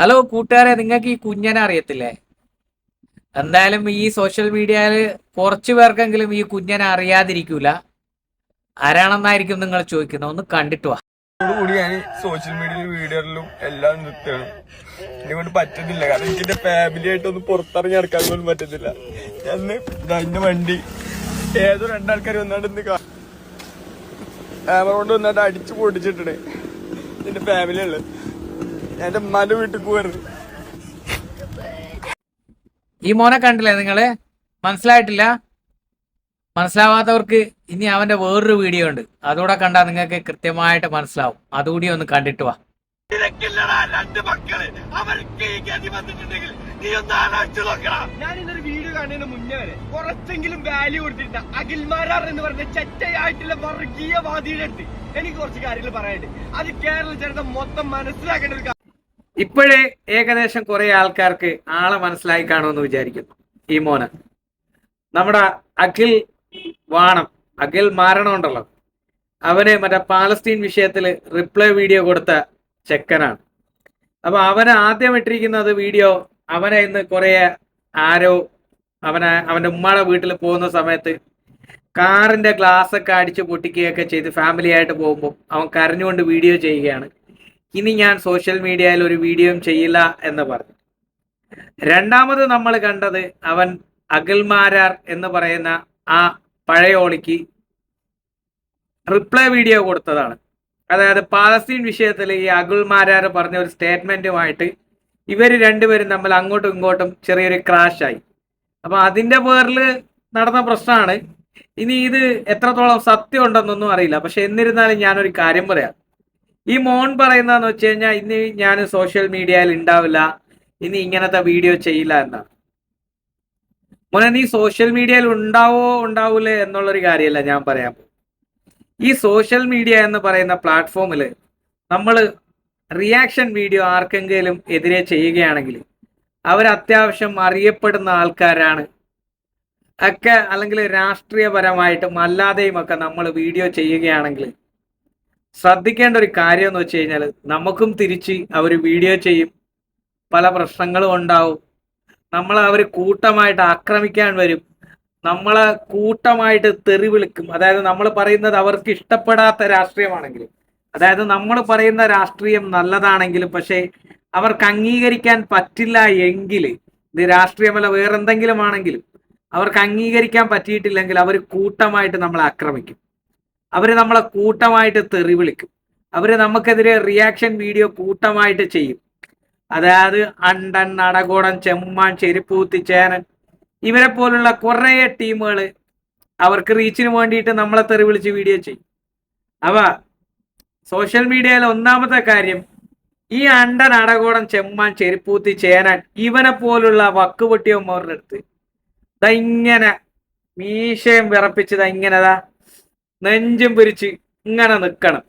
Hello കൂട്ടുകാരെ നിങ്ങൾക്ക് ഈ കുഞ്ഞനെ അറിയത്തില്ലേ? എന്തായാലും ഈ സോഷ്യൽ മീഡിയയിൽ കുറച്ചു പേർക്കെങ്കിലും ഈ കുഞ്ഞനെ അറിയാതിരിക്കൂല. ആരാണെന്നായിരിക്കും നിങ്ങൾ ചോദിക്കുന്നത്? ഒന്ന് കണ്ടിട്ട് വാ. കൂടി ഞാൻ സോഷ്യൽ മീഡിയയിൽ വീഡിയോയിലും എല്ലാം നിർത്തുകയാണ്. കൊണ്ട് പറ്റുന്നില്ല കാരണം എനിക്ക് എന്റെ ഫാമിലി ആയിട്ടൊന്ന് പുറത്തിറങ്ങി നടക്കാൻ പോലും പറ്റുന്നില്ല ഞാൻ എന്റെ വണ്ടി. ഏതോ രണ്ടാൾക്കാർ വന്നാണ്ട് ഇന്ന് ക്യാമറ കൊണ്ട് വന്നാണ്ട് അടിച്ചു പൊടിച്ചിട്ടുണ്ട് എന്റെ ഫാമിലി ഉള്ളത്. എന്റെ മല വീട്ടിൽ പോവാറ് ഈ മോനെ കണ്ടില്ലേ നിങ്ങൾ? മനസ്സിലായിട്ടില്ല? മനസ്സിലാവാത്തവർക്ക് ഇനി അവന്റെ വേറൊരു വീഡിയോ ഉണ്ട്. അതുകൂടെ കണ്ടാൽ നിങ്ങൾക്ക് കൃത്യമായിട്ട് മനസ്സിലാവും. അതുകൂടി ഒന്ന് കണ്ടിട്ട് വാ. രണ്ട് മക്കൾ. അവർക്ക് ഈ ഗതി വന്നിട്ടുണ്ടെങ്കിൽ നീ ഒന്ന് ആലോചിച്ചു നോക്കണം ഞാൻ ഇന്നൊരു വീഡിയോ കാണുന്നതിന് മുന്നേ വരെ കുറച്ചെങ്കിലും വാല്യൂ കൊടുത്തിരുന്ന അഖിൽമാരാർ എന്ന് പറഞ്ഞ ചെറ്റയായിട്ടുള്ള വർഗീയവാദിയുടെ അടുത്ത് എനിക്ക് കുറച്ച് കാര്യങ്ങൾ പറയാനുണ്ട്. അത് കേരള ജനത മൊത്തം മനസ്സിലാക്കേണ്ട ഒരു ഇപ്പോഴേ ഏകദേശം കുറെ ആൾക്കാർക്ക് ആളെ മനസ്സിലായി കാണുമെന്ന് വിചാരിക്കുന്നു. ഈ മോന്. നമ്മുടെ അഖിൽ വാണം. അഖിൽ മാരണമുണ്ടല്ലോ അവന് മറ്റേ പാലസ്തീൻ വിഷയത്തിൽ റിപ്ലൈ വീഡിയോ കൊടുത്ത ചെക്കനാണ്. അപ്പൊ അവന് ആദ്യം ഇട്ടിരിക്കുന്നത് വീഡിയോ അവനെ ഇന്ന് കുറെ ആരോ അവനെ അവന്റെ ഉമ്മയുടെ വീട്ടിൽ പോകുന്ന സമയത്ത് കാറിന്റെ ഗ്ലാസ് ഒക്കെ അടിച്ച് പൊട്ടിക്കുകയൊക്കെ ചെയ്ത് ഫാമിലി ആയിട്ട് പോകുമ്പോൾ അവൻ കരഞ്ഞുകൊണ്ട് വീഡിയോ ചെയ്യുകയാണ്. ഇനി ഞാൻ സോഷ്യൽ മീഡിയയിൽ ഒരു വീഡിയോയും ചെയ്യില്ല എന്ന് പറഞ്ഞു. രണ്ടാമത് നമ്മൾ കണ്ടത് അവൻ അഗൽമാരാർ എന്ന് പറയുന്ന ആ പഴയോളിക്ക് റിപ്ലൈ വീഡിയോ കൊടുത്തതാണ്. അതായത് പാലസ്തീൻ വിഷയത്തിൽ ഈ അഖിൽമാരാർ പറഞ്ഞ ഒരു സ്റ്റേറ്റ്മെന്റുമായിട്ട് ഇവർ രണ്ടുപേരും തമ്മിൽ അങ്ങോട്ടും ഇങ്ങോട്ടും ചെറിയൊരു ക്രാഷായി അപ്പൊ അതിന്റെ പേരിൽ നടന്ന പ്രശ്നമാണ്. ഇനി ഇത് എത്രത്തോളം സത്യം ഉണ്ടെന്നൊന്നും അറിയില്ല. പക്ഷെ എന്നിരുന്നാലും ഞാനൊരു കാര്യം പറയാം. ഈ മോൻ പറയുന്നതെന്ന് വെച്ച് കഴിഞ്ഞാൽ ഇനി ഞാൻ സോഷ്യൽ മീഡിയയിൽ ഉണ്ടാവില്ല ഇനി ഇങ്ങനത്തെ വീഡിയോ ചെയ്യില്ല എന്നാണ് മോനെ നീ സോഷ്യൽ മീഡിയയിൽ ഉണ്ടാവോ ഉണ്ടാവൂലേ എന്നുള്ളൊരു കാര്യമല്ല ഞാൻ പറയാൻ ഈ സോഷ്യൽ മീഡിയ എന്ന് പറയുന്ന പ്ലാറ്റ്ഫോമിൽ നമ്മൾ റിയാക്ഷൻ വീഡിയോ ആർക്കെങ്കിലും എതിരെ ചെയ്യുകയാണെങ്കിൽ അവർ അത്യാവശ്യം അറിയപ്പെടുന്ന ആൾക്കാരാണ്. ഒക്കെ അല്ലെങ്കിൽ രാഷ്ട്രീയപരമായിട്ടും അല്ലാതെയും ഒക്കെ നമ്മൾ വീഡിയോ ചെയ്യുകയാണെങ്കിൽ ശ്രദ്ധിക്കേണ്ട ഒരു കാര്യം എന്ന് വെച്ച് കഴിഞ്ഞാൽ നമുക്കും തിരിച്ച് അവർ വീഡിയോ ചെയ്യും. പല പ്രശ്നങ്ങളും ഉണ്ടാവും. നമ്മളെ അവർ കൂട്ടമായിട്ട് ആക്രമിക്കാൻ വരും. നമ്മളെ കൂട്ടമായിട്ട് തെറി വിളിക്കും. അതായത് നമ്മൾ പറയുന്നത് അവർക്ക് ഇഷ്ടപ്പെടാത്ത രാഷ്ട്രീയമാണെങ്കിലും. അതായത് നമ്മൾ പറയുന്ന രാഷ്ട്രീയം നല്ലതാണെങ്കിലും പക്ഷേ അവർക്ക് അംഗീകരിക്കാൻ പറ്റില്ല എങ്കിൽ ഇത് രാഷ്ട്രീയമല്ല വേറെന്തെങ്കിലും ആണെങ്കിലും അവർക്ക് അംഗീകരിക്കാൻ പറ്റിയിട്ടില്ലെങ്കിൽ അവർ കൂട്ടമായിട്ട് നമ്മളെ ആക്രമിക്കും. അവർ നമ്മളെ കൂട്ടമായിട്ട് തെറി വിളിക്കും. അവർ നമുക്കെതിരെ റിയാക്ഷൻ വീഡിയോ കൂട്ടമായിട്ട് ചെയ്യും. അതായത് അണ്ടൻ അടകോടൻ ചെമ്മാൻ ചെരുപ്പൂത്തി ചേനൻ ഇവരെ പോലുള്ള കുറേ ടീമുകൾ അവർക്ക് റീച്ചിന് വേണ്ടിയിട്ട് നമ്മളെ തെറി വിളിച്ച് വീഡിയോ ചെയ്യും. അവ സോഷ്യൽ മീഡിയയിലെ ഒന്നാമത്തെ കാര്യം ഈ അണ്ടൻ അടകോടൻ ചെമ്മാൻ ചെരുപ്പൂത്തി ചേനൻ ഇവനെ പോലുള്ള വക്കുപൊട്ടിയന്മാരുടെ അടുത്ത് ഇങ്ങനെ മീശയും വിറപ്പിച്ചത് ഇങ്ങനെതാ നെഞ്ചും പിരിച്ച് ഇങ്ങനെ നിൽക്കണം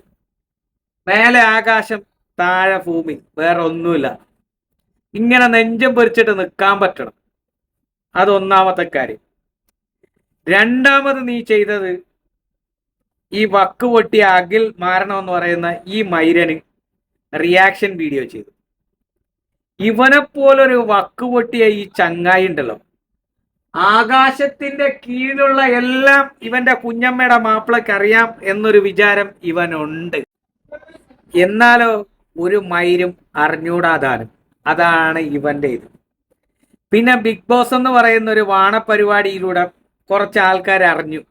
മേലെ ആകാശം താഴെ ഭൂമി വേറെ ഒന്നുമില്ല. ഇങ്ങനെ നെഞ്ചും പൊരിച്ചിട്ട് നിൽക്കാൻ പറ്റണം. അതൊന്നാമത്തെ കാര്യം. രണ്ടാമത് നീ ചെയ്തത് ഈ വക്ക് പൊട്ടിയ അഖിൽ മാരണം എന്ന് പറയുന്ന ഈ മൈരന് റിയാക്ഷൻ വീഡിയോ ചെയ്തു. ഇവനെ പോലൊരു വക്ക് പൊട്ടിയ ഈ ചങ്ങായി ഉണ്ടല്ലോ. ആകാശത്തിന്റെ കീഴിലുള്ള എല്ലാം ഇവന്റെ കുഞ്ഞമ്മയുടെ മാപ്പിളക്ക് അറിയാം എന്നൊരു വിചാരം ഇവനുണ്ട്. എന്നാലോ ഒരു മൈരും അറിഞ്ഞൂടാതാനും അതാണ് ഇവന്റെ ഇത് പിന്നെ ബിഗ് ബോസ് എന്ന് പറയുന്ന ഒരു വാണപരിപാടിയിലൂടെ കുറച്ച് ആൾക്കാർ അറിഞ്ഞു.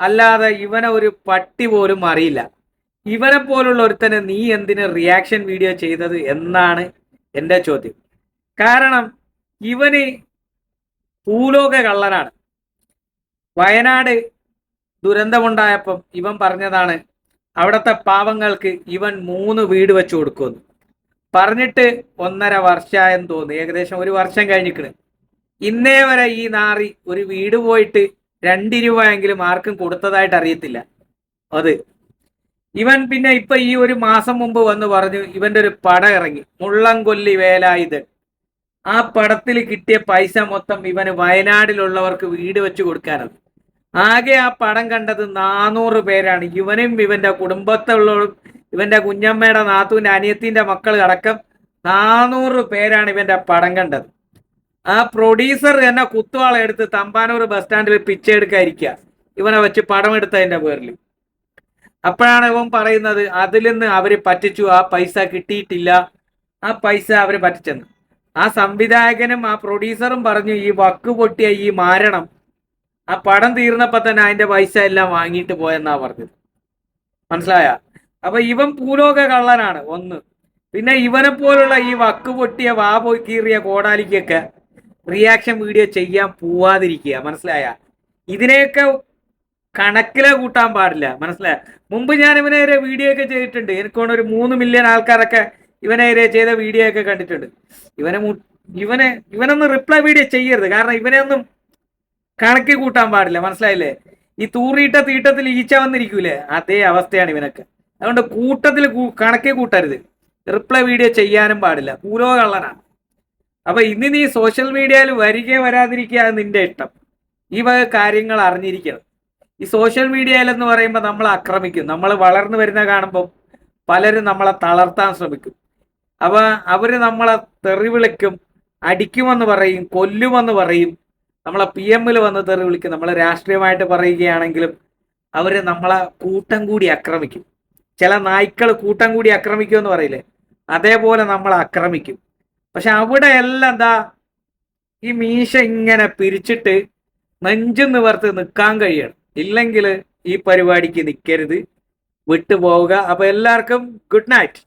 അല്ലാതെ ഇവനെ ഒരു പട്ടി പോലും അറിയില്ല. ഇവനെ പോലുള്ള ഒരുത്തനെ നീ എന്തിന് റിയാക്ഷൻ വീഡിയോ ചെയ്തത് എന്നാണ് എന്റെ ചോദ്യം. കാരണം ഇവന് ഭൂലോക കള്ളനാണ്. വയനാട് ദുരന്തമുണ്ടായപ്പം ഇവൻ പറഞ്ഞതാണ് അവിടുത്തെ പാവങ്ങൾക്ക് ഇവൻ മൂന്ന് വീട് വെച്ച് കൊടുക്കുമെന്ന്. പറഞ്ഞിട്ട് ഒന്നര വർഷമായെന്ന് തോന്നുന്നു. ഏകദേശം ഒരു വർഷം കഴിഞ്ഞിക്കണ്. ഇന്നേ വരെ ഈ നാറി ഒരു വീട് പോയിട്ട് രണ്ട് രൂപയെങ്കിലും ആർക്കും കൊടുത്തതായിട്ട് അറിയത്തില്ല. അത് ഇവൻ പിന്നെ ഇപ്പൊ ഈ ഒരു മാസം മുമ്പ് വന്ന് പറഞ്ഞു ഇവന്റെ ഒരു പടം ഇറങ്ങി. മുള്ളംകൊല്ലി വേലായുധൻ. ആ പടത്തിൽ കിട്ടിയ പൈസ മൊത്തം ഇവന് വയനാടിലുള്ളവർക്ക് വീട് വെച്ച് കൊടുക്കാനാണ്. ആകെ ആ പടം കണ്ടത് നാനൂറ് പേരാണ്. ഇവനും ഇവന്റെ കുടുംബത്തുള്ളവരും ഇവന്റെ കുഞ്ഞമ്മയുടെ നാത്തൂന്റെ അനിയത്തിന്റെ മക്കൾ അടക്കം നാനൂറ് പേരാണ് ഇവന്റെ പടം കണ്ടത്. ആ പ്രൊഡ്യൂസർ തന്നെ കുത്തുവാള എടുത്ത് തമ്പാനൂർ ബസ് സ്റ്റാൻഡിൽ പിച്ചെടുക്കാതിരിക്കുക ഇവനെ വെച്ച് പടം എടുത്തതിന്റെ പേരിൽ. അപ്പോഴാണ് ഇവൻ പറയുന്നത് അതിൽ നിന്ന് അവർ പറ്റിച്ചു ആ പൈസ കിട്ടിയിട്ടില്ല. ആ പൈസ അവർ പറ്റിച്ചെന്ന്. ആ സംവിധായകനും ആ പ്രൊഡ്യൂസറും പറഞ്ഞു ഈ വക്ക് പൊട്ടിയ ഈ മാരണം. ആ പടം തീർന്നപ്പോ തന്നെ അതിന്റെ പൈസ എല്ലാം വാങ്ങിയിട്ട് പോയെന്നാ പറഞ്ഞത്. മനസ്സിലായ? അപ്പൊ ഇവൻ പൂലോക കള്ളനാണ് ഒന്ന്. പിന്നെ ഇവനെ പോലുള്ള ഈ വക്ക് പൊട്ടിയ വാ കീറിയ കോടാലിക്കൊക്കെ റിയാക്ഷൻ വീഡിയോ ചെയ്യാൻ പോവാതിരിക്കുക. മനസ്സിലായ? ഇതിനെയൊക്കെ കണക്കിലെ കൂട്ടാൻ പാടില്ല. മനസ്സിലായ? മുമ്പ് ഞാൻ ഇവനെതിരെ വീഡിയോ ഒക്കെ ചെയ്തിട്ടുണ്ട്. എനിക്കോണ് ഒരു മൂന്ന് മില്യൺ ആൾക്കാരൊക്കെ ഇവനെതിരെ ചെയ്ത വീഡിയോ ഒക്കെ കണ്ടിട്ടുണ്ട്. ഇവനെ ഇവനെ ഇവനൊന്നും റിപ്ലൈ വീഡിയോ ചെയ്യരുത്. കാരണം ഇവനെ ഒന്നും കണക്ക് കൂട്ടാൻ പാടില്ല. മനസ്സിലായില്ലേ? ഈ തൂറിയിട്ട തീട്ടത്തിൽ ഈച്ച വന്നിരിക്കൂലേ? അതേ അവസ്ഥയാണ് ഇവനൊക്കെ. അതുകൊണ്ട് കൂട്ടത്തിൽ കണക്കി കൂട്ടരുത്. റിപ്ലൈ വീഡിയോ ചെയ്യാനും പാടില്ല. പൂരോ കള്ളനാണ് അപ്പൊ ഇന്ന് നീ സോഷ്യൽ മീഡിയയിൽ വരിക വരാതിരിക്കുക നിന്റെ ഇഷ്ടം. ഈ വക കാര്യങ്ങൾ അറിഞ്ഞിരിക്കണം. ഈ സോഷ്യൽ മീഡിയയിൽ എന്ന് പറയുമ്പോൾ നമ്മൾ ആക്രമിക്കും. നമ്മൾ വളർന്നു വരുന്ന കാണുമ്പോൾ പലരും നമ്മളെ തളർത്താൻ ശ്രമിക്കും. അപ്പൊ അവർ നമ്മളെ തെറി വിളിക്കും അടിക്കുമെന്ന് പറയും കൊല്ലുമെന്ന് പറയും. നമ്മളെ പി എമ്മിൽ വന്ന് തെറി വിളിക്കും നമ്മളെ രാഷ്ട്രീയമായിട്ട് പറയുകയാണെങ്കിലും അവർ നമ്മളെ കൂട്ടം കൂടി ആക്രമിക്കും. ചില നായ്ക്കൾ കൂട്ടം കൂടി ആക്രമിക്കും എന്ന് പറയില്ലേ? അതേപോലെ നമ്മൾ ആക്രമിക്കും. പക്ഷെ അവിടെ എല്ലാം എന്താ ഈ മീശ ഇങ്ങനെ പിരിച്ചിട്ട് നെഞ്ചു നിവർത്ത് നിൽക്കാൻ കഴിയണം. ഇല്ലെങ്കിൽ ഈ പരിപാടിക്ക് നിൽക്കരുത് വിട്ടുപോവുക. അപ്പോൾ എല്ലാവർക്കും ഗുഡ് നൈറ്റ്.